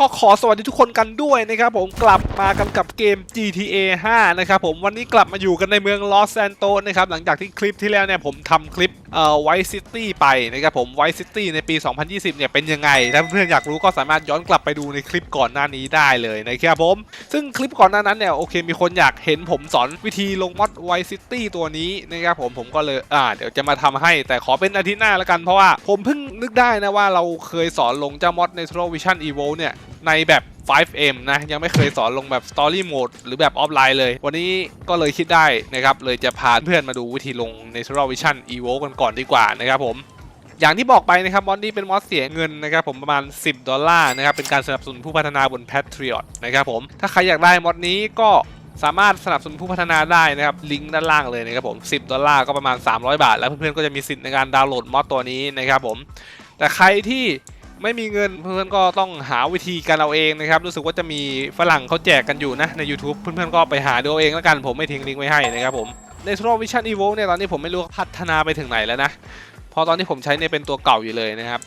ก็ขอสวัสดีทุกคนกันด้วยนะครับผมกลับมากันกับเกม GTA 5 นะครับผมวันนี้กลับมาอยู่กันในเมืองลอสแซนโตสนะครับหลังจากที่คลิปที่แล้วเนี่ยผมทำคลิป ไวซิตี้ไปนะครับผมไวซิตี้ในปี 2020 เนี่ยเป็นยังไง ถ้าเพื่อนอยากรู้ก็สามารถย้อนกลับไปดูในคลิปก่อนหน้านี้ได้เลยนะครับผม ซึ่งคลิปก่อนหน้านั้นเนี่ยโอเคมีคนอยากเห็นผมสอนวิธีลงมอดไวซิตี้ตัวนี้นะครับผมผมก็เลยอ่าเดี๋ยวจะมาทำให้แต่ขอเป็นอาทิตย์หน้าแล้วกันเพราะว่าผมเพิ่งนึกได้นะว่าเราเคยสอนลงเจ้ามอด Natural Vision Evo เนี่ย ในแบบ 5M นะ ยังไม่เคยสอนลงแบบ Story Mode หรือแบบออฟไลน์เลย วันนี้ก็เลยคิดได้นะครับ เลยจะพาเพื่อนมาดูวิธีลง Natural Vision Evo กันก่อนดีกว่านะครับผมอย่างที่บอกไปนะครับมอดนี้เป็นมอดเสียเงินนะครับผมประมาณ 10 ดอลลาร์นะครับเป็นการสนับสนุนผู้พัฒนาบน Patriot นะครับผมถ้าใครอยากได้มอดนี้ก็สามารถสนับสนุนผู้พัฒนาได้นะครับลิงก์ด้านล่างเลยนะครับผม10 ดอลลาร์ก็ประมาณ 300 บาท แล้วเพื่อนๆก็จะมีสิทธิ์ในการดาวน์โหลดมอดตัวนี้นะครับผมแต่ใครที่ ไม่มีเงินเพื่อนๆก็ต้องหาวิธีการเอาเองนะครับรู้สึกว่าจะมีฝรั่งเขาแจกกันอยู่นะใน YouTube เพื่อนๆก็ไปหาดูเองแล้วกันผมไม่ทิ้งลิงก์ไว้ให้นะครับผมใน Natural Vision Evo เนี่ยตอนนี้ผมไม่รู้พัฒนาไปถึงไหนแล้วนะเพราะตอนที่ผมใช้เนี่ยเป็นตัวเก่าอยู่เลยนะครับ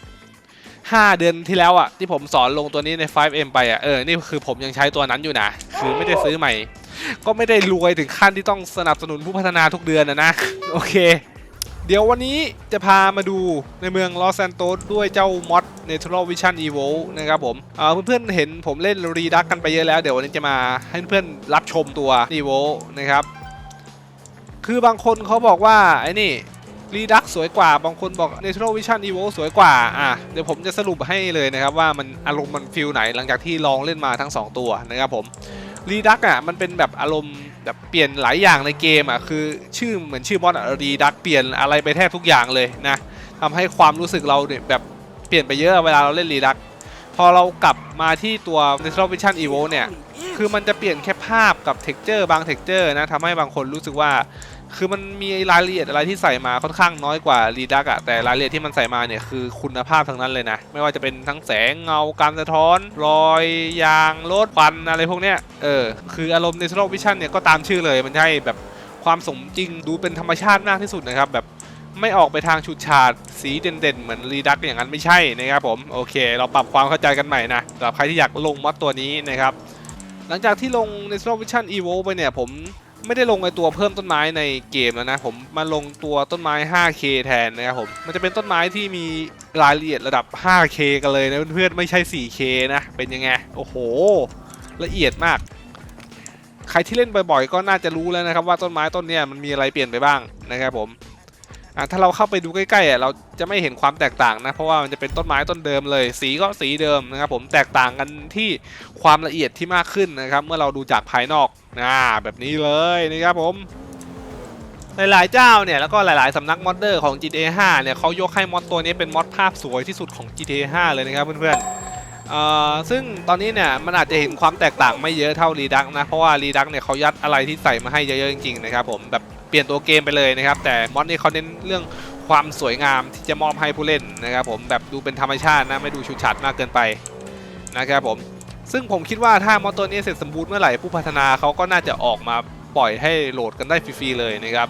5 เดือนที่แล้วอะที่ผมสอนลงตัวนี้ใน 5M ไปอะเออนี่คือผมยังใช้ตัวนั้นอยู่นะคือไม่ได้ซื้อใหม่ ก็ไม่ได้รวยถึงขั้นที่ต้องสนับสนุนผู้พัฒนาทุกเดือนนะนะโอเค เดี๋ยววันนี้จะพามาดูในเมืองลอสแซนโตสด้วยเจ้ามอด Natural Vision Evo นะครับผมเอ่อเพื่อนๆเห็นผมเล่นรีดักกันไปเยอะแล้ว เดี๋ยววันนี้จะมาให้เพื่อนๆรับชมตัว Evo นะครับ คือบางคนเขาบอกว่าไอ้นี่รีดักสวยกว่า บางคนบอก Natural Vision Evo สวยกว่า อะ เดี๋ยวผมจะสรุปให้เลยนะครับ ว่ามันอารมณ์มันฟิลไหนหลังจากที่ลองเล่นมาทั้ง 2 ตัวนะครับผมรีดักอะมันเป็นแบบอารมณ์ แบบเปลี่ยนหลายอย่างในเกมอะคือชื่อเหมือนชื่อมอดรีดักเปลี่ยนอะไรไปแทบทุกอย่างเลยนะทำให้ความรู้สึกเราเนี่ยแบบเปลี่ยนไปเยอะเวลาเราเล่นรีดักพอเรากลับมาที่ตัว Natural Vision Evo เนี่ย คือมันจะเปลี่ยนแค่ภาพกับ texture บาง texture นะทำให้บางคนรู้สึกว่า คือมันมีรายละเอียดอะไรที่ใส่มาค่อนข้างน้อยกว่ารีดักอะแต่รายละเอียดที่มันใส่มาเนี่ยคือคุณภาพทั้งนั้นเลยนะ ไม่ว่าจะเป็นทั้งแสงเงาการสะท้อน รอยยางรถควันอะไรพวกเนี้ยเออคืออารมณ์ Natural Vision เนี่ยก็ตามชื่อเลยมันใช่แบบความสมจริงดูเป็นธรรมชาติมากที่สุดนะครับแบบไม่ออกไปทางฉูดฉาดสีเด่นๆ เหมือนรีดักอย่างนั้นไม่ใช่นะครับผมโอเค เราปรับความเข้าใจกันใหม่นะสำหรับใครที่อยากลงมอดตัวนี้นะครับหลังจากที่ลง Natural Vision Evo ไปเนี่ยผม ไม่ได้ลงไอตัวเพิ่มต้นไม้ในเกมแล้วนะผมมาลงตัวต้นไม้ 5K แทนนะครับผมมันจะเป็นต้นไม้ที่มีรายละเอียดระดับ 5K กันเลยนะเพื่อนๆไม่ใช่ 4K นะเป็นยังไงโอ้โห ละเอียดมาก ใครที่เล่นบ่อยๆ ก็น่าจะรู้แล้วนะครับว่าต้นไม้ต้นเนี้ยมันมีอะไรเปลี่ยนไปบ้างนะครับผมอะถ้าเราเข้าไปดูใกล้ๆอะเราจะไม่เห็นความแตกต่างนะเพราะว่ามันจะเป็นต้นไม้ต้นเดิมเลย สีก็สีเดิมนะครับผมแตกต่างกันที่ความละเอียดที่มากขึ้นนะครับเมื่อเราดูจากภายนอก นะแบบนี้เลยนะครับผม หลายๆเจ้าเนี่ยแล้วก็หลายๆสำนักมอดเดอร์ของ GTA 5เนี่ยเขายกให้มอดตัวนี้เป็นมอดภาพสวยที่สุดของ GTA 5 เลยนะครับเพื่อนๆเอ่อซึ่งตอนนี้เนี่ยมันอาจจะเห็นความแตกต่างไม่เยอะเท่ารีดักนะเพราะว่ารีดักเนี่ยเขายัดอะไรที่ใส่มาให้เยอะๆจริงๆนะครับผมแบบเปลี่ยนตัวเกมไปเลยนะครับแต่มอดนี่เขาเน้นเรื่องความสวยงามที่จะมอบให้ผู้เล่นนะครับผมแบบดูเป็นธรรมชาตินะไม่ดูชุดชัดมากเกินไปนะครับผม ซึ่งผมคิดว่าถ้ามอตัวนี้เสร็จสมบูรณ์เมื่อไหร่ผู้พัฒนาเขาก็น่าจะออกมาปล่อยให้โหลดกันได้ฟรีๆเลยนะครับ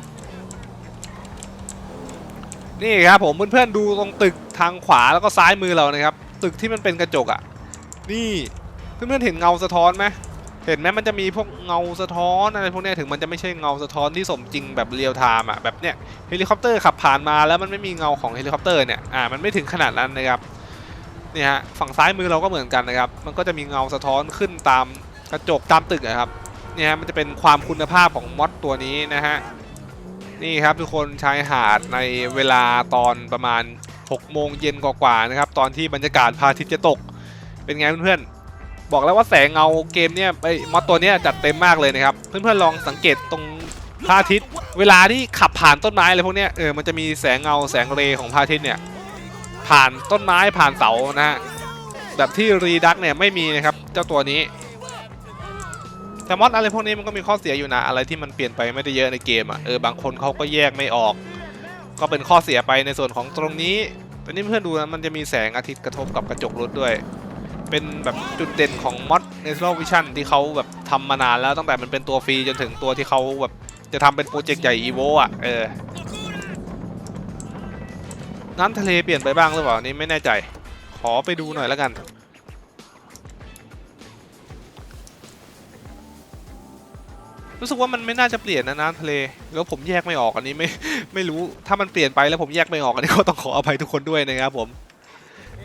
นี่ครับผมเพื่อนๆดูตรงตึกทางขวาแล้วก็ซ้ายมือเรานะครับ ตึกที่มันเป็นกระจกอะ่ะ นี่เพื่อนๆเห็นเงาสะท้อนไหมเห็นไหมมันจะมีพวกเงาสะท้อนอะไรพวกนี้ถึงมันจะไม่ใช่เงาสะท้อนที่สมจริงแบบเรียลไทม์อะแบบเนี้ยเฮลิคอปเตอร์ขับผ่านมาแล้วมันไม่มีเงาของเฮลิคอปเตอร์เนี่ยอ่ามันไม่ถึงขนาดนั้นนะครับ นี่ฮะฝั่งซ้ายมือเราก็เหมือนกันนะครับ มันก็จะมีเงาสะท้อนขึ้นตามกระจกตามตึกนะครับเนี่ยฮะมันจะเป็นความคุณภาพของมอดตัวนี้นะฮะนี่ครับทุกคนชายหาดในเวลาตอนประมาณ6โมงเย็นกว่าๆนะครับ ตอนที่บรรยากาศพระอาทิตย์จะตก เป็นไงเพื่อนๆบอกแล้วว่าแสงเงาเกมเนี่ยไอ้มอดตัวเนี้ยจัดเต็มมากเลยนะครับ เพื่อนๆลองสังเกตตรงพระอาทิตย์ เวลาที่ขับผ่านต้นไม้อะไรพวกเนี้ยเออมันจะมีแสงเงาแสงเรของพระอาทิตย์เนี่ย ผ่านต้นไม้ผ่านเสานะฮะแบบที่รีดักเนี่ยไม่มีนะครับเจ้าตัวนี้แต่มอดอะไรพวกนี้มันก็มีข้อเสียอยู่นะอะไรที่มันเปลี่ยนไปไม่ได้เยอะในเกมอะเออบางคนเขาก็แยกไม่ออก ก็เป็นข้อเสียไปในส่วนของตรงนี้แต่นี่เพื่อนดูนะมันจะมีแสงอาทิตย์กระทบกับกระจกรถด้วย เป็นแบบจุดเด่นของมอด Natural Vision ที่เขาแบบทำมานานแล้วตั้งแต่มันเป็นตัวฟรีจนถึงตัวที่เขาแบบจะทำเป็นโปรเจกต์ใหญ่ EVO อะเออ น้ำทะเลเปลี่ยนไปบ้างหรือเปล่านี้ไม่แน่ใจ ขอไปดูหน่อยแล้วกัน รู้สึกว่ามันไม่น่าจะเปลี่ยนนะน้ำทะเล แล้วผมแยกไม่ออกอันนี้ไม่ไม่รู้ถ้ามันเปลี่ยนไปแล้วผมแยกไม่ออกอันนี้ก็ต้องขออภัยทุกคนด้วยนะครับผม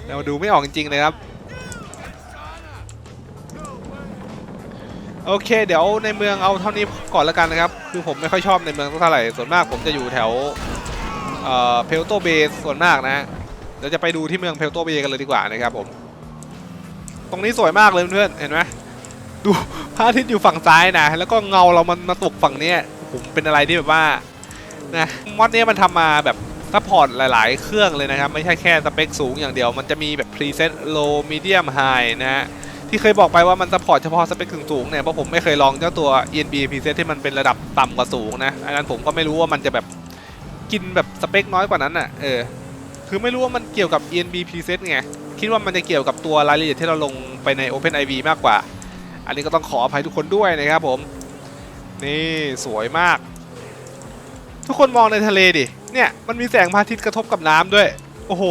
เราดูไม่ออกจริงๆนะครับโอเค เดี๋ยวในเมืองเอาเท่านี้ก่อนแล้วกันนะครับ คือผมไม่ค่อยชอบในเมืองเท่าไหร่ส่วนมากผมจะอยู่แถว เอ่อเพลโตเบสส่วนมากนะเดี๋ยวจะไปดูที่เมืองเพลโตเบกันเลยดีกว่านะครับผม ตรงนี้สวยมากเลยเพื่อนเห็นไหมดูพระอาทิตย์อยู่ฝั่งซ้ายนะ แล้วก็เงาเรามันมาตกฝั่งนี้ผมเป็นอะไรที่แบบว่านะมอดเนี้ยมันทำมาแบบซัพพอร์ตหลาย ๆ เครื่องเลยนะครับ ไม่ใช่แค่สเปคสูงอย่างเดียว มันจะมีแบบ preset low medium high นะฮะที่เคยบอกไปว่ามันซัพพอร์ตเฉพาะสเปคสูงๆเนี่ยเพราะผมไม่เคยลองเจ้าตัว ENB preset ที่มันเป็นระดับต่ำกว่าสูงนะอันนั้นผมก็ไม่รู้ว่ามันจะแบบ กินแบบสเปคน้อยกว่านั้นอะเออคือไม่รู้ว่ามันเกี่ยวกับ ENB preset ไง คิดว่ามันจะเกี่ยวกับตัวรายละเอียดที่เราลงไปใน OpenIV มากกว่า อันนี้ก็ต้องขออภัยทุกคนด้วยนะครับผม นี่สวยมาก ทุกคนมองในทะเลดิ เนี่ยมันมีแสงพระอาทิตย์กระทบกับน้ำด้วย โอ้โห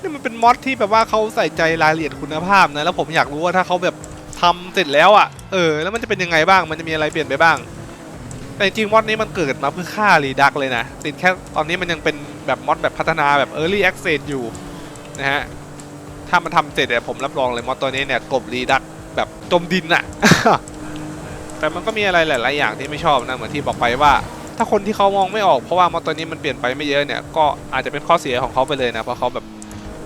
นี่มันเป็นมอดที่แบบว่าเขาใส่ใจรายละเอียดคุณภาพนะ แล้วผมอยากรู้ว่าถ้าเขาแบบทำเสร็จแล้วอะ่ะ เออ แล้วมันจะเป็นยังไงบ้าง มันจะมีอะไรเปลี่ยนไปบ้าง แต่จริงมอดนี้มันเกิดมาเพื่อฆ่ารีดักเลยนะ ติดแค่ตอนนี้มันยังเป็นแบบมอดแบบพัฒนาแบบ Early Access อยู่นะฮะ ถ้ามันทำเสร็จเนี่ยผมรับรองเลยมอดตัวนี้เนี่ยกบรีดักแบบจมดินอะแต่มันก็มีอะไรหลาย ๆ อย่างที่ไม่ชอบนะเหมือนที่บอกไปว่า ถ้าคนที่เขามองไม่ออกเพราะว่ามอดตัวนี้มันเปลี่ยนไปไม่เยอะเนี่ยก็อาจจะเป็นข้อเสียของเขาไปเลยนะเพราะเขาแบบ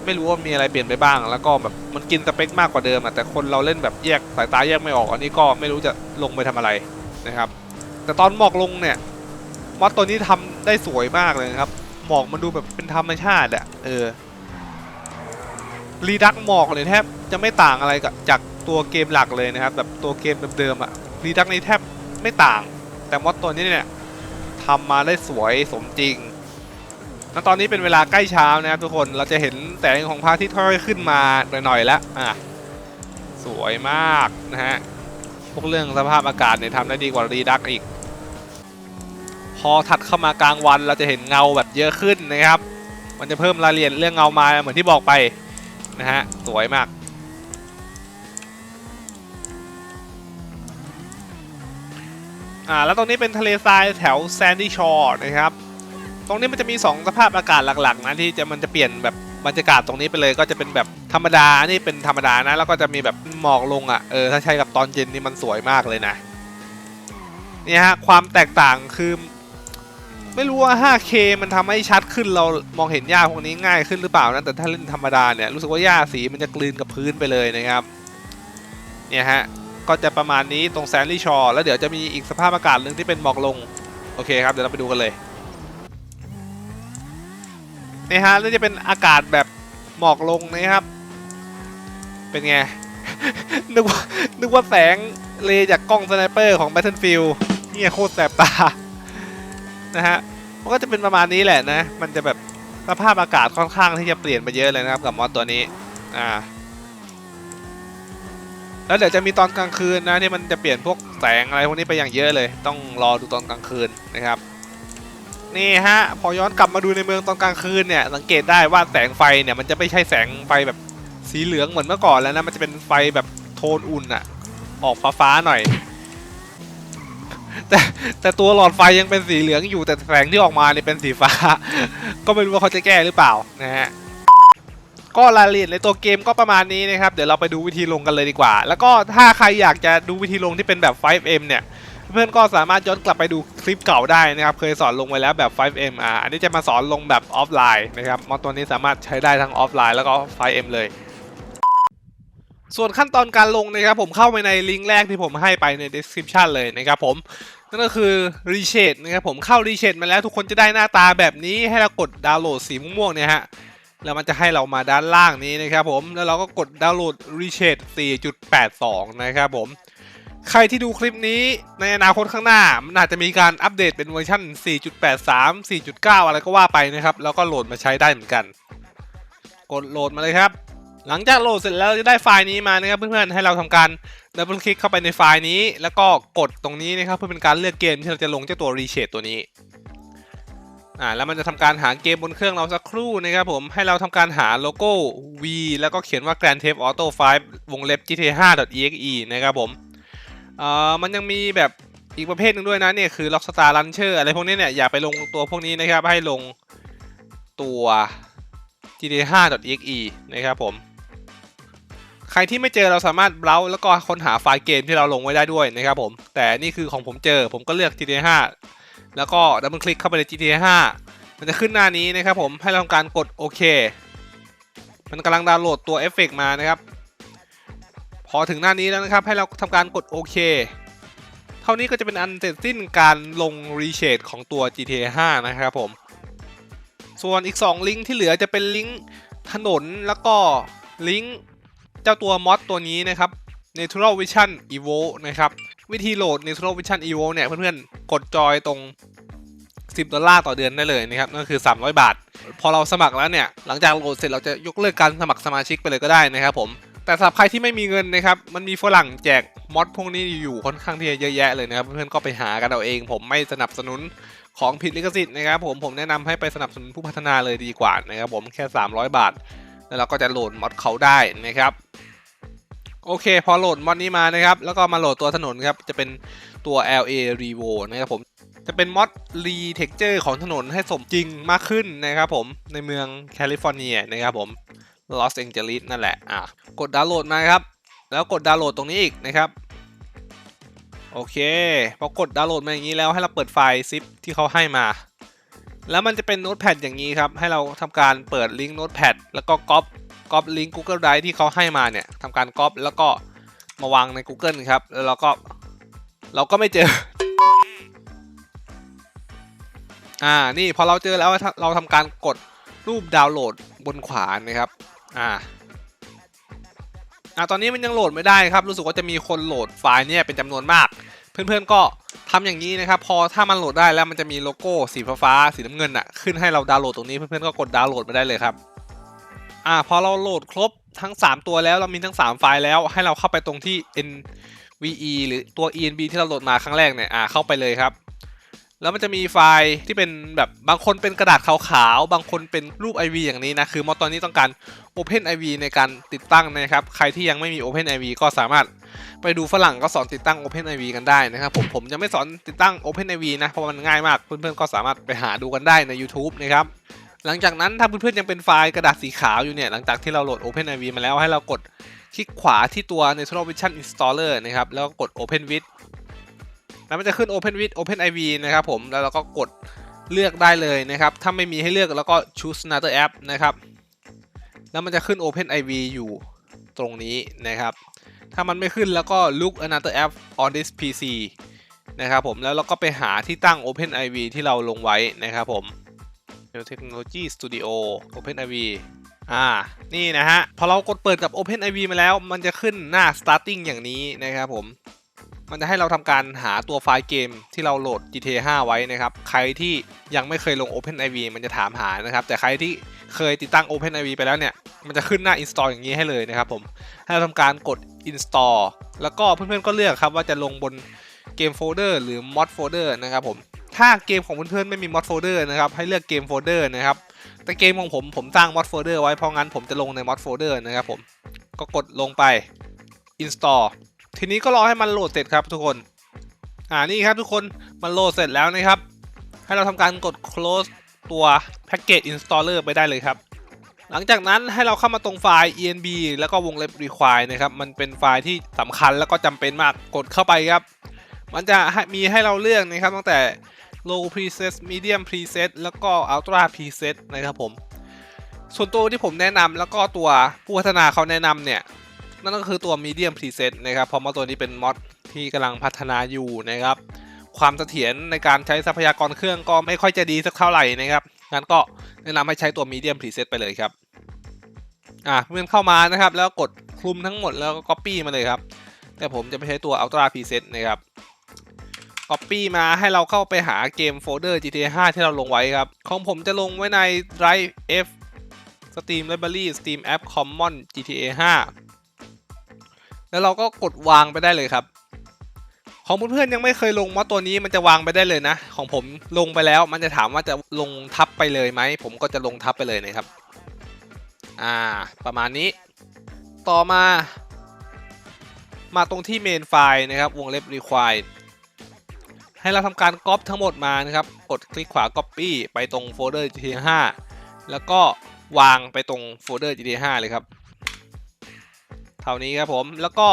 ไม่รู้ว่ามีอะไรเปลี่ยนไปบ้าง แล้วก็แบบมันกินสเปคมากกว่าเดิมอะแต่คนเราเล่นแบบแยกสายตาแยกไม่ออกอันนี้ก็ไม่รู้จะลงไปทำอะไรนะครับ แต่ตอนหมอกลงเนี่ยมอดตัวนี้ทำได้สวยมากเลยครับ หมอกมันดูแบบเป็นธรรมชาติอะเออรีดักหมอกเลยแทบจะไม่ต่างอะไรกับจากตัวเกมหลักเลยนะครับ แบบตัวเกมเดิมๆอะรีดักนี่แทบไม่ต่าง แต่มอดตัวนี้เนี่ยทำมาได้สวยสมจริงณตอนนี้เป็นเวลาใกล้เช้านะครับทุกคนเราจะเห็นแสงของพระอาทิตย์ค่อยขึ้นมาหน่อยๆแล้วอะสวยมากนะฮะพวกเรื่องสภาพอากาศเนี่ยทำได้ดีกว่ารีดักอีก พอถัดเข้ามากลางวันเราจะเห็นเงาแบบเยอะขึ้นนะครับ มันจะเพิ่มรายละเอียดเรื่องเงามาเหมือนที่บอกไปนะฮะสวยมากอ่าแล้วตรงนี้เป็นทะเลทรายแถวแซนดี้ชอร์นะครับ ตรงนี้มันจะมี 2 สภาพอากาศหลักๆนะที่จะมันจะเปลี่ยนแบบบรรยากาศตรงนี้ไปเลยก็จะเป็นแบบธรรมดา นี่เป็นธรรมดานะ แล้วก็จะมีแบบหมอกลงอะ่ะ เออ ถ้าใช้กับตอนเย็นนี่มันสวยมากเลยนะเนี่ยฮะ ความแตกต่างคือ ไม่รู้ว่า 5K มันทำให้ชัดขึ้นเรามองเห็นหญ้าพวกนี้ง่ายขึ้นหรือเปล่านะแต่ถ้าเล่นธรรมดาเนี่ยรู้สึกว่าหญ้าสีมันจะกลืนกับพื้นไปเลยนะครับเนี่ยฮะก็จะประมาณนี้ตรงแซนลี่ชอร์แล้วเดี๋ยวจะมีอีกสภาพอากาศหนึ่งที่เป็นหมอกลงโอเคครับเดี๋ยวเราไปดูกันเลยนี่ฮะนี่จะเป็นอากาศแบบหมอกลงนะครับ เป็นไง นึกว่านึกว่าแสงเลจากกล้องสไนเปอร์ของ Battlefield เนี่ยโคตรแสบตา นะฮะมันก็จะเป็นประมาณนี้แหละนะ มันจะแบบสภาพอากาศค่อนข้างที่จะเปลี่ยนไปเยอะเลยนะครับกับมอดตัวนี้อ่าแล้วเดี๋ยวจะมีตอนกลางคืนนะที่มันจะเปลี่ยนพวกแสงอะไรพวกนี้ไปอย่างเยอะเลย ต้องรอดูตอนกลางคืนนะครับนี่ฮะพอย้อนกลับมาดูในเมืองตอนกลางคืนเนี่ยสังเกตได้ว่าแสงไฟเนี่ยมันจะไม่ใช่แสงไฟแบบสีเหลืองเหมือนเมื่อก่อนแล้วนะมันจะเป็นไฟแบบโทนอุ่นอะออกฟ้าๆหน่อย แต่แต่ตัวหลอดไฟยังเป็นสีเหลืองอยู่แต่แสงที่ออกมาเนี่ยเป็นสีฟ้า ก็ไม่รู้ว่าเขาจะแก้หรือเปล่านะฮะก็รายละเอียดในตัวเกมก็ประมาณนี้นะครับ เดี๋ยวเราไปดูวิธีลงกันเลยดีกว่า แล้วก็ถ้าใครอยากจะดูวิธีลงที่เป็นแบบ 5M เนี่ย เพื่อนก็สามารถย้อนกลับไปดูคลิปเก่าได้นะครับ เคยสอนลงไว้แล้วแบบ 5M อ่าอันนี้จะมาสอนลงแบบออฟไลน์นะครับมอตัวนี้สามารถใช้ได้ทั้งออฟไลน์แล้วก็ 5M เลย ส่วนขั้นตอนการลงนะครับผมเข้าไปในลิงก์แรกที่ผมให้ไปใน description เลยนะครับผมนั่นก็คือ Reshade นะครับผมเข้า Reshade มาแล้วทุกคนจะได้หน้าตาแบบนี้ให้เรากดดาวน์โหลดสีม่วงเนี่ยฮะแล้วมันจะให้เรามาด้านล่างนี้นะครับผมแล้วเราก็กดดาวน์โหลด Reshade 4.82 นะครับผมใครที่ดูคลิปนี้ในอนาคตข้างหน้า มันอาจจะมีการอัปเดตเป็นเวอร์ชัน4.83 4.9 อะไรก็ว่าไปนะครับ แล้วก็โหลดมาใช้ได้เหมือนกัน กดโหลดมาเลยครับ หลังจากโหลดเสร็จแล้วจะได้ไฟล์นี้มานะครับเพื่อนๆให้เราทำการดับเบิลคลิกเข้าไปในไฟล์นี้ แล้วก็กดตรงนี้นะครับเพื่อเป็นการเลือกเกมที่เราจะลงเจ้าตัว Reshade ตัวนี้อ่าแล้วมันจะทำการหาเกมบนเครื่องเราสักครู่นะครับผมให้เราทำการหาโลโก้ V แล้วก็เขียนว่า Grand Theft Auto 5วงเล็บ GTA 5.exe นะครับผมเอ่อมันยังมีแบบอีกประเภทหนึ่งด้วยนะเนี่ยคือ Rockstar Launcher อะไรพวกนี้เนี่ยอย่าไปลงตัวพวกนี้นะครับให้ลงตัว GTA 5.exe นะครับผม ใครที่ไม่เจอเราสามารถเบราว์แล้วก็ค้นหาไฟล์เกมที่เราลงไว้ได้ด้วยนะครับผม แต่นี่คือของผมเจอผมก็เลือก GTA 5 แล้วก็ดับเบิลคลิกเข้าไปใน GTA 5 มันจะขึ้นหน้านี้นะครับผมให้เราทำการกดโอเค มันกำลังดาวน์โหลดตัวเอฟเฟกมานะครับ พอถึงหน้านี้แล้วนะครับ ให้เราทำการกดโอเค เท่านี้ก็จะเป็นอันเสร็จสิ้นการลงรีเชดของตัว GTA 5 นะครับผมส่วนอีก 2 ลิงก์ที่เหลือจะเป็นลิงก์ถนนแล้วก็ลิงก์ เจ้าตัวมอดตัวนี้นะครับ Natural Vision Evo นะครับ วิธีโหลด Natural Vision Evo เนี่ย เพื่อนๆ กดจอยตรง 10 ดอลลาร์ต่อเดือนได้เลยนะครับนั่นคือ 300 บาท พอเราสมัครแล้วเนี่ย หลังจากโหลดเสร็จเราจะยกเลิกการสมัครสมาชิกไปเลยก็ได้นะครับผมแต่สำหรับใครที่ไม่มีเงินนะครับ มันมีฝรั่งแจกมอดพวกนี้อยู่ค่อนข้างที่จะเยอะแยะเลยนะครับ เพื่อนๆก็ไปหากันเอาเอง ผมไม่สนับสนุนของผิดลิขสิทธิ์นะครับผมผมแนะนำให้ไปสนับสนุนผู้พัฒนาเลยดีกว่านะครับผมแค่ 300 บาท แล้วเราก็จะโหลดมอดเขาได้นะครับโอเค พอโหลดมอดนี้มานะครับ แล้วก็มาโหลดตัวถนนครับ จะเป็นตัว LA Revo นะครับผม จะเป็นมอดรีเท็กเจอร์ของถนนให้สมจริงมากขึ้นนะครับผม ในเมืองแคลิฟอร์เนียนะครับผมลอสแองเจลิสนั่นแหละ อะ กดดาวน์โหลดมาครับ แล้วกดดาวน์โหลดตรงนี้อีกนะครับ โอเค พอกดดาวน์โหลดมาอย่างนี้แล้วให้เราเปิดไฟล์ซิปที่เขาให้มา แล้วมันจะเป็นโน้ตแพดอย่างนี้ครับ ให้เราทำการเปิดลิงก์โน้ตแพดแล้วก็ก๊อปก๊อปลิงก์ Google Drive ที่เขาให้มาเนี่ยทำการก๊อปแล้วก็มาวางใน Google ครับแล้วเราก็เราก็ไม่เจอ อ่านี่พอเราเจอแล้วเราทำการกดรูปดาวน์โหลดบนขวานะครับ อ่าอ่าตอนนี้มันยังโหลดไม่ได้ครับ รู้สึกว่าจะมีคนโหลดไฟล์เนี่ยเป็นจำนวนมาก เพื่อนๆก็ทำอย่างนี้นะครับ พอถ้ามันโหลดได้แล้วมันจะมีโลโก้สีฟ้าๆสีน้ำเงินอะขึ้นให้เราดาวน์โหลดตรงนี้เพื่อนๆก็กดดาวน์โหลดมาได้เลยครับอ่าพอเราโหลดครบทั้ง 3 ตัวแล้วเรามีทั้ง 3 ไฟล์แล้วให้เราเข้าไปตรงที่ NVE หรือตัว ENB ที่เราโหลดมาครั้งแรกเนี่ยอ่าเข้าไปเลยครับ แล้วมันจะมีไฟล์ที่เป็นแบบบางคนเป็นกระดาษขาวๆ บางคนเป็นรูป IV อย่างนี้นะ คือมอตอนนี้ต้องการ Open IV ในการติดตั้งนะครับ ใครที่ยังไม่มี Open IV ก็สามารถไปดูฝรั่งก็สอนติดตั้ง Open IV กันได้นะครับผม ผมจะไม่สอนติดตั้ง Open IV นะ เพราะมันง่ายมาก เพื่อนๆ ก็สามารถไปหาดูกันได้ใน YouTube นะครับ หลังจากนั้นถ้าเพื่อนๆ ยังเป็นไฟล์กระดาษสีขาวอยู่เนี่ย หลังจากที่เราโหลด Open IV มาแล้วให้เรากดคลิกขวาที่ตัว Natural Vision Installer นะครับ แล้วก็กด Open with แล้วมันจะขึ้น Open with Open IV นะครับผมแล้วเราก็กดเลือกได้เลยนะครับ ถ้าไม่มีให้เลือกแล้วก็ choose another app นะครับ แล้วมันจะขึ้น Open IV อยู่ตรงนี้นะครับ ถ้ามันไม่ขึ้นแล้วก็ look another app on this PC นะครับผมแล้วเราก็ไปหาที่ตั้ง Open IV ที่เราลงไว้นะครับผม Technology Studio Open IV อ่า นี่นะฮะ พอเรากดเปิดกับ Open IV มาแล้ว มันจะขึ้นหน้า starting อย่างนี้นะครับผม มันจะให้เราทำการหาตัวไฟล์เกมที่เราโหลด GTA 5 ไว้นะครับ ใครที่ยังไม่เคยลง OpenIV มันจะถามหานะครับ แต่ใครที่เคยติดตั้ง OpenIV ไปแล้วเนี่ย มันจะขึ้นหน้า install อย่างนี้ให้เลยนะครับผม ให้เราทำการกด install แล้วก็เพื่อนๆก็เลือกครับว่าจะลงบนเกมโฟลเดอร์หรือ mod folder นะครับผม ถ้าเกมของเพื่อนๆไม่มี mod folder นะครับ ให้เลือกเกมโฟลเดอร์นะครับ แต่เกมของผมผมสร้าง mod folder ไว้ เพราะงั้นผมจะลงใน mod folder นะครับผม ก็กดลงไป install ทีนี้ก็รอให้มันโหลดเสร็จครับทุกคน อ่านี่ครับทุกคนมันโหลดเสร็จแล้วนะครับ ให้เราทำการกด close ตัว package installer ไปได้เลยครับ หลังจากนั้นให้เราเข้ามาตรงไฟล์ enb แล้วก็วงเล็บ require นะครับ มันเป็นไฟล์ที่สำคัญแล้วก็จำเป็นมากกดเข้าไปครับ มันจะมีให้เราเลือกนะครับตั้งแต่ low preset medium preset แล้วก็ ultra preset นะครับผม ส่วนตัวที่ผมแนะนำแล้วก็ตัวผู้พัฒนาเขาแนะนำเนี่ย นั่นก็คือตัว medium preset นะครับเพราะว่าตัวนี้เป็นมอดที่กำลังพัฒนาอยู่นะครับ ความเสถียรในการใช้ทรัพยากรเครื่องก็ไม่ค่อยจะดีสักเท่าไหร่นะครับงั้นก็แนะนำให้ใช้ตัว medium preset ไปเลยครับอะเมื่อเข้ามานะครับแล้วกดคลุมทั้งหมดแล้วก็ copy มาเลยครับ แต่ผมจะไปใช้ตัว ultra preset นะครับ copy มาให้เราเข้าไปหาเกมโฟลเดอร์ GTA 5 ที่เราลงไว้ครับ ของผมจะลงไว้ใน drive f steam library steam app common GTA 5 แล้วเราก็กดวางไปได้เลยครับ ของเพื่อนๆยังไม่เคยลงมอดตัวนี้มันจะวางไปได้เลยนะ ของผมลงไปแล้วมันจะถามว่าจะลงทับไปเลยไหม ผมก็จะลงทับไปเลยนะครับ อ่า ประมาณนี้ ต่อมา มาตรงที่เมนไฟล์นะครับ วงเล็บ require ให้เราทำการก๊อปทั้งหมดมานะครับ กดคลิกขวา Copy ไปตรงโฟลเดอร์ GTA 5แล้วก็วางไปตรงโฟลเดอร์ GTA 5เลยครับ เท่านี้ครับผมแล้วก็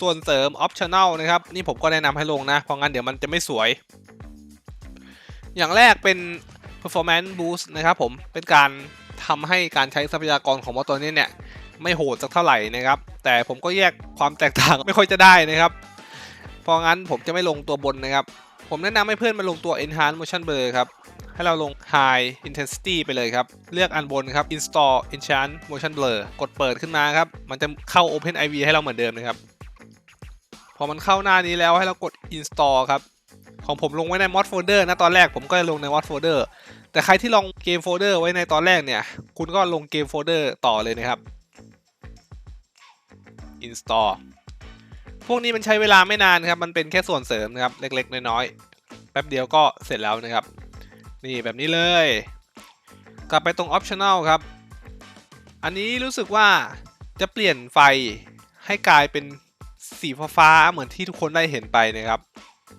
ส่วนเสริม Optional นะครับ นี่ผมก็แนะนำให้ลงนะ เพราะงั้นเดี๋ยวมันจะไม่สวย อย่างแรกเป็น performance boost นะครับผมเป็นการทำให้การใช้ทรัพยากรของมอตัวนี้เนี่ย ไม่โหดสักเท่าไหร่นะครับ แต่ผมก็แยกความแตกต่างไม่ค่อยจะได้นะครับ เพราะงั้นผมจะไม่ลงตัวบนนะครับ ผมแนะนำให้เพื่อนมาลงตัว enhance motion blur ครับ ให้เราลง high intensity ไปเลยครับ เลือกอันบนครับ install enhance motion blur กดเปิดขึ้นมาครับ มันจะเข้า open iv ให้เราเหมือนเดิมนะครับ พอมันเข้าหน้านี้แล้วให้เรากด install ครับ ของผมลงไว้ใน mod folder นะตอนแรกผมก็ลงใน mod folder แต่ใครที่ลองเกมโฟลเดอร์ไว้ในตอนแรกเนี่ย คุณก็ลงเกมโฟลเดอร์ต่อเลยนะครับ install พวกนี้มันใช้เวลาไม่นานครับ มันเป็นแค่ส่วนเสริมนะครับ เล็กๆ น้อยๆ แป๊บเดียวก็เสร็จแล้วนะครับ นี่แบบนี้เลย กลับไปตรง optional ครับ อันนี้รู้สึกว่าจะเปลี่ยนไฟให้กลายเป็นสีฟ้าเหมือนที่ทุกคนได้เห็นไปนะครับ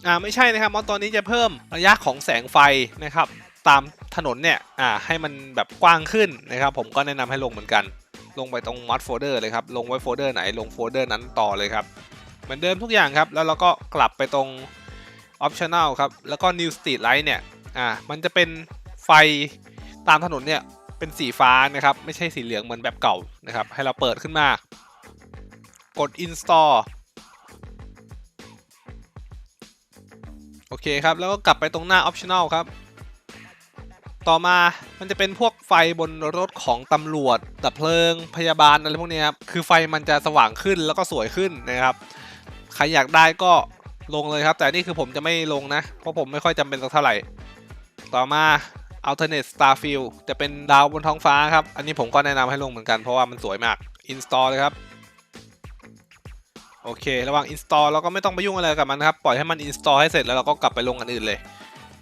อ่าไม่ใช่นะครับมอดตอนนี้จะเพิ่มระยะของแสงไฟนะครับ ตามถนนเนี่ย อ่าให้มันแบบกว้างขึ้นนะครับ ผมก็แนะนำให้ลงเหมือนกัน ลงไปตรง mod folder เลยครับ ลงไว้โฟลเดอร์ไหนลงโฟลเดอร์นั้นต่อเลยครับ เหมือนเดิมทุกอย่างครับ แล้วเราก็กลับไปตรง optional ครับ แล้วก็ new street light เนี่ย อ่ามันจะเป็นไฟตามถนนเนี่ยเป็นสีฟ้านะครับ ไม่ใช่สีเหลืองเหมือนแบบเก่านะครับ ให้เราเปิดขึ้นมากด install โอเคครับ แล้วก็กลับไปตรงหน้า optional ครับ ต่อมามันจะเป็นพวกไฟบนรถของตำรวจดับเพลิงพยาบาลอะไรพวกนี้ครับ คือไฟมันจะสว่างขึ้นแล้วก็สวยขึ้นนะครับ ใครอยากได้ก็ลงเลยครับ แต่นี่คือผมจะไม่ลงนะ เพราะผมไม่ค่อยจำเป็นสักเท่าไหร่ ต่อมา alternate star field จะเป็นดาวบนท้องฟ้าครับ อันนี้ผมก็แนะนำให้ลงเหมือนกันเพราะว่ามันสวยมาก install เลยครับ โอเค ระหว่าง install เราก็ไม่ต้องไปยุ่งอะไรกับมันครับ ปล่อยให้มัน install ให้เสร็จแล้วเราก็กลับไปลงอันอื่นเลย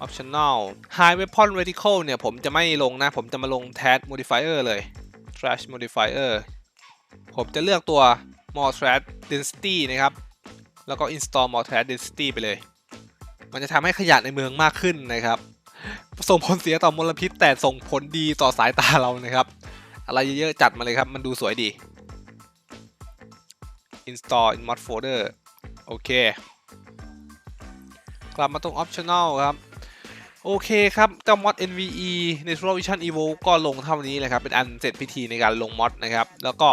optional high weapon reticle เนี่ยผมจะไม่ลงนะ ผมจะมาลง tag modifier เลย trash modifier ผมจะเลือกตัว more trash density นะครับ แล้วก็ install more trash density ไปเลย มันจะทำให้ขยะในเมืองมากขึ้นนะครับ ส่งผลเสียต่อมลพิษ แต่ส่งผลดีต่อสายตาเรานะครับ อะไรเยอะๆจัดมาเลยครับ มันดูสวยดี install in mod folder โอเค กลับมาตรง optional ครับโอเคครับ เจ้า mod NVE Natural Vision Evo ก็ลงเท่านี้เลยครับ เป็นอันเสร็จพิธีในการลง mod นะครับ แล้วก็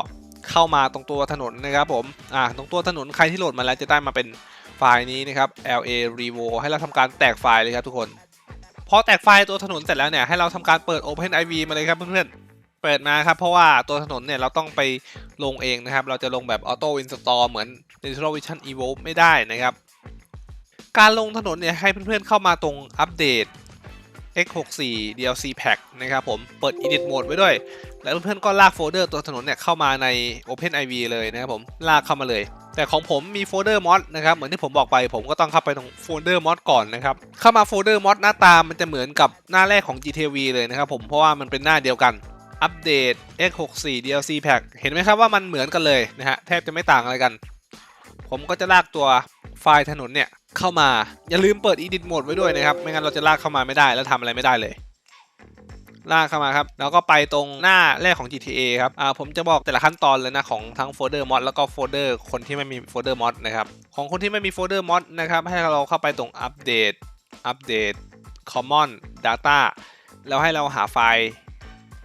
เข้ามาตรงตัวถนนนะครับผม อ่า ตรงตัวถนนใครที่โหลดมาแล้วจะได้มาเป็นไฟล์นี้นะครับ LA Revo ให้เราทำการแตกไฟล์เลยครับทุกคน อแตกไฟล์ตัวถนนเสร็จแล้วเนี่ยให้เราทำการเปิด OpenIV มาเลยครับเพื่อนๆ เปิดมาครับเพราะว่าตัวถนนเนี่ยเราต้องไปลงเองนะครับ เราจะลงแบบ Auto Install เหมือน Natural Vision evolve ไม่ได้นะครับ การลงถนนเนี่ยให้เพื่อนๆเข้ามาตรงอัปเดต X64 DLC Pack นะครับผมเปิด Edit Mode ไว้ด้วย แล้วเพื่อนๆก็ลากโฟลเดอร์ตัวถนนเนี่ยเข้ามาใน OpenIV เลยนะครับผมลากเข้ามาเลย แต่ของผมมีโฟลเดอร์มอดนะครับเหมือนที่ผมบอกไป ผมก็ต้องเข้าไปตรงโฟลเดอร์มอดก่อนนะครับเข้ามาโฟลเดอร์มอดหน้าตามันจะเหมือนกับหน้าแรกของ GTV เลยนะครับผมเพราะว่ามันเป็นหน้าเดียวกันอัปเดต X64 DLC Pack เห็นไหมครับว่ามันเหมือนกันเลยนะฮะแทบจะไม่ต่างอะไรกัน ผมก็จะลากตัวไฟล์ถนนเนี่ยเข้ามาอย่าลืมเปิด Edit Mode ไว้ด้วยนะครับ ไม่งั้นเราจะลากเข้ามาไม่ได้แล้วทำอะไรไม่ได้เลย ลากเข้ามาครับ แล้วก็ไปตรงหน้าแรกของ GTA ครับอ่าผมจะบอกแต่ละขั้นตอนเลยนะของทั้งโฟลเดอร์มอดแล้วก็โฟลเดอร์คนที่ไม่มีโฟลเดอร์มอดนะครับของคนที่ไม่มีโฟลเดอร์มอดนะครับให้เราเข้าไปตรงอัปเดตอัปเดต common data แล้วให้เราหาไฟล์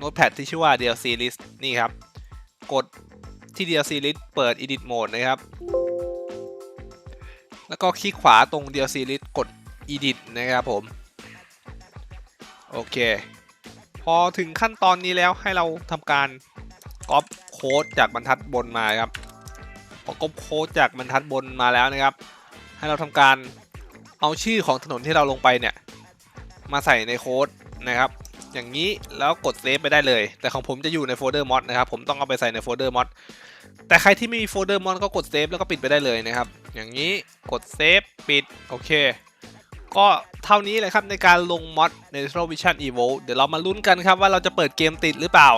notepad ที่ชื่อว่า DLC list นี่ครับ กดที่ DLC list เปิด edit mode นะครับ แล้วก็คลิกขวาตรง DLC list กด edit นะครับผม โอเค พอถึงขั้นตอนนี้แล้วให้เราทำการก๊อปโค้ดจากบรรทัดบนมาครับพอก๊อปโค้ดจากบรรทัดบนมาแล้วนะครับ ให้เราทำการเอาชื่อของถนนที่เราลงไปเนี่ยมาใส่ในโค้ดนะครับ อย่างนี้แล้วกดเซฟไปได้เลย แต่ของผมจะอยู่ในโฟลเดอร์มอดนะครับ ผมต้องเอาไปใส่ในโฟลเดอร์มอดแต่ใครที่ไม่มีโฟลเดอร์มอดก็กดเซฟแล้วก็ปิดไปได้เลยนะครับ อย่างนี้กดเซฟปิดโอเค ก็เท่านี้เลยครับในการลงมอด Natural Vision Evo เดี๋ยวเรามาลุ้นกันครับว่าเราจะเปิดเกมติดหรือเปล่า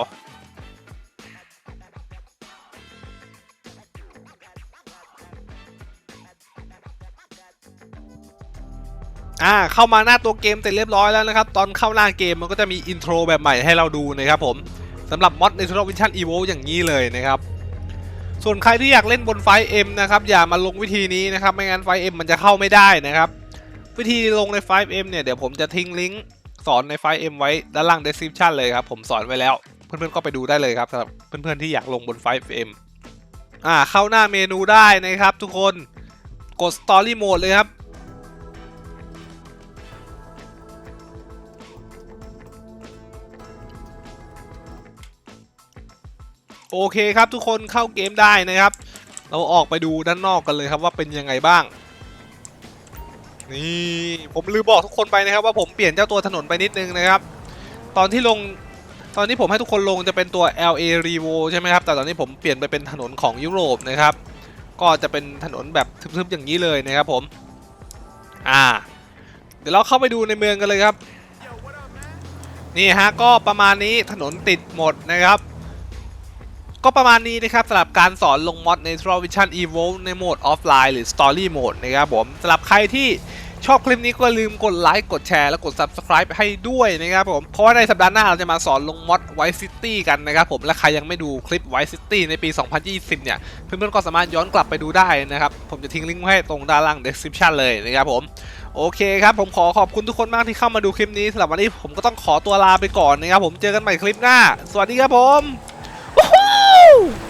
อ่าเข้ามาหน้าตัวเกมเสร็จเรียบร้อยแล้วนะครับ ตอนเข้าหน้าเกมมันก็จะมีอินโทรแบบใหม่ให้เราดูนะครับผมสำหรับมอดใน Total Vision Evo อย่างนี้เลยนะครับส่วนใครที่อยากเล่นบนไฟเอ็มนะครับอย่ามาลงวิธีนี้นะครับ ไม่งั้นไฟเอ็มมันจะเข้าไม่ได้นะครับ วิธีลงใน 5M เนี่ยเดี๋ยวผมจะทิ้งลิงก์สอนใน 5M ไว้ด้านล่าง description เลยครับ ผมสอนไว้แล้ว เพื่อนๆก็ไปดูได้เลยครับสำหรับเพื่อนๆที่อยากลงบน 5M อ่าเข้าหน้าเมนูได้นะครับ ทุกคนกด Story Mode เลยครับโอเคครับทุกคนเข้าเกมได้นะครับ เราออกไปดูด้านนอกกันเลยครับว่าเป็นยังไงบ้าง นี่ผมลืมบอกทุกคนไปนะครับว่าผมเปลี่ยนเจ้าตัวถนนไปนิดนึงนะครับ ตอนที่ลงตอนที่ผมให้ทุกคนลงจะเป็นตัว LA Revo ใช่ไหมครับ แต่ตอนนี้ผมเปลี่ยนไปเป็นถนนของยุโรปนะครับ ก็จะเป็นถนนแบบทึบๆอย่างนี้เลยนะครับผม อ่า เดี๋ยวเราเข้าไปดูในเมืองกันเลยครับ นี่ฮะก็ประมาณนี้ถนนติดหมดนะครับ ก็ประมาณนี้นะครับสำหรับการสอนลงมอดใน t r a v i s i o n Evo ในโหมดออฟไลน์หรือ Story Mode นะครับผมสำหรับใครที่ชอบคลิปนี้ก็ลืมกดไลค์กดแชร์และกด Subscribe ให้ด้วยนะครับผม เพราะว่าในสัปดาห์หน้าเราจะมาสอนลงมอด White City กันนะครับผม และใครยังไม่ดูคลิป White City ในปี 2020 เนี่ย เพื่อนๆก็สามารถย้อนกลับไปดูได้นะครับ ผมจะทิ้งลิงก์ไว้ให้ตรงด้านล่าง description เลยนะครับผม โอเคครับ ผมขอขอบคุณทุกคนมากที่เข้ามาดูคลิปนี้สำหรับวันนี้ผมก็ต้องขอตัวลาไปก่อนนะครับผมเจอกันใหม่คลิปหน้า สวัสดีครับผม Woo!